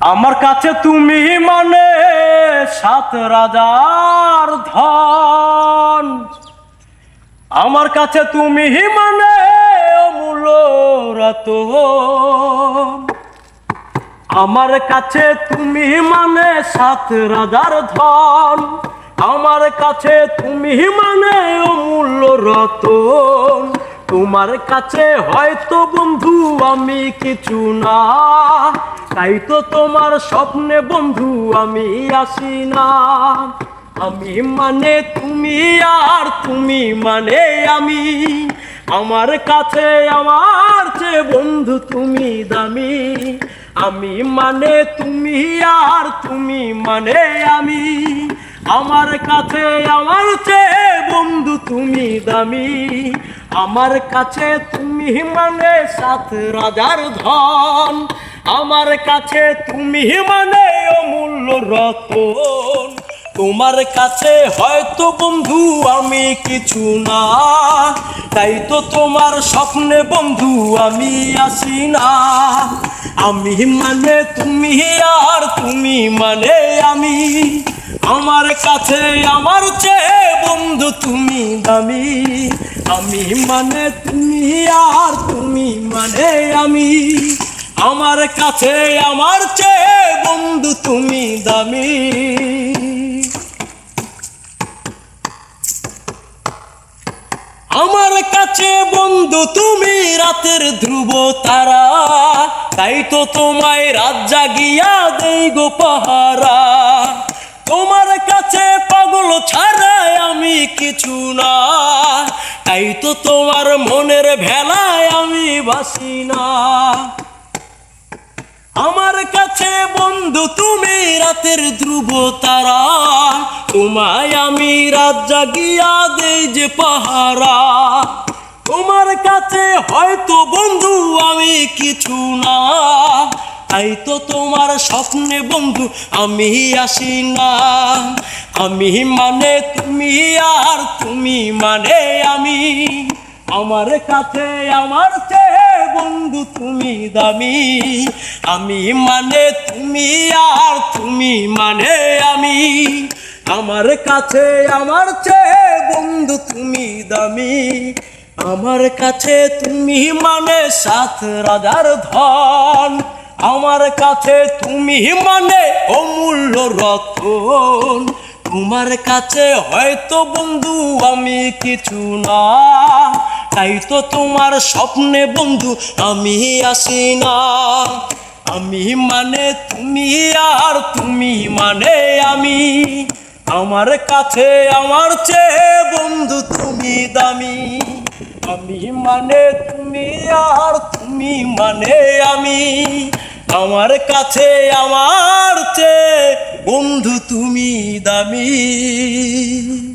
আমার কাছে তুমি মানে সাত রাজার ধন। আমার কাছে তুমি মানে অমূল্য রতন। আমার কাছে তুমি মানে সাত রাজার ধন। আমার কাছে তুমি মানে অমূল্য রতন। তোমার কাছে হয়তো বন্ধু আমি কিছু না। তাই তো তোমার স্বপ্নে বন্ধু আমি আসি না। আমি মানে তুমি আর তুমি মানে আমি। আমার কাছে, আমার যে বন্ধু তুমি দামি। আমি মানে তুমি আর তুমি মানে আমি। আমার কাছে, আমার চেয়ে বন্ধু তুমি দামি। আমার কাছে তুমি মানে সাত রাজার ধন। আমার কাছে তুমি মানে অমূল্য রতন। তোমার কাছে হয়তো বন্ধু আমি কিছু না। তাই তো তোমার স্বপ্নে বন্ধু আমি আসি না। আমি মানে তুমি আর তুমি মানে আমি। আমার কাছে, আমার চেয়ে বন্ধু তুমি দামি। আমি মানে তুমি আর তুমি মানে আমি। আমার কাছে, আমার চেয়ে বন্ধু তুমি দামি। আমার কাছে বন্ধু তুমি রাতের ধ্রুব তারা তাই তো তোমায় রাত জাগিয়া দেই গো পাহারা। তোমার কাছে পাগল ছাড়াই আমি কিছু না। তাই তো তোমার মনের ভেলায় আমি বাসি না। আমার কাছে বন্ধু, তুমি রাতের ধ্রুব তারা তোমায় আমি রাত জাগিয়া দেই যে পাহারা। তোমার কাছে হয়তো বন্ধু আমি কিছু না। তাই তো তোমার স্বপ্নে বন্ধু, আমি আসি না। আমি মানে তুমি আর তুমি মানে আমি। আমার কাছে, আমার চেয়ে বন্ধু, তুমি দামি। আমি মানে তুমি আর তুমি মানে আমি। আমার কাছে, আমার চেয়ে বন্ধু, তুমি দামি। আমার কাছে তুমি মানে সাত রাজার ধন। আমার কাছে তুমি মানে অমূল্য রতন। তোমার কাছে হয়তো বন্ধু, আমি কিছু না। তাই তো তোমার স্বপ্নে বন্ধু, আমি আসি না। আমি মানে তুমি আর তুমি মানে আমি। আমার কাছে, আমার চেয়ে বন্ধু তুমি দামি। আমি মানে তুমি আর তুমি মানে আমি। আমার কাছে, আমার চেয়ে বন্ধু তুমি দামি।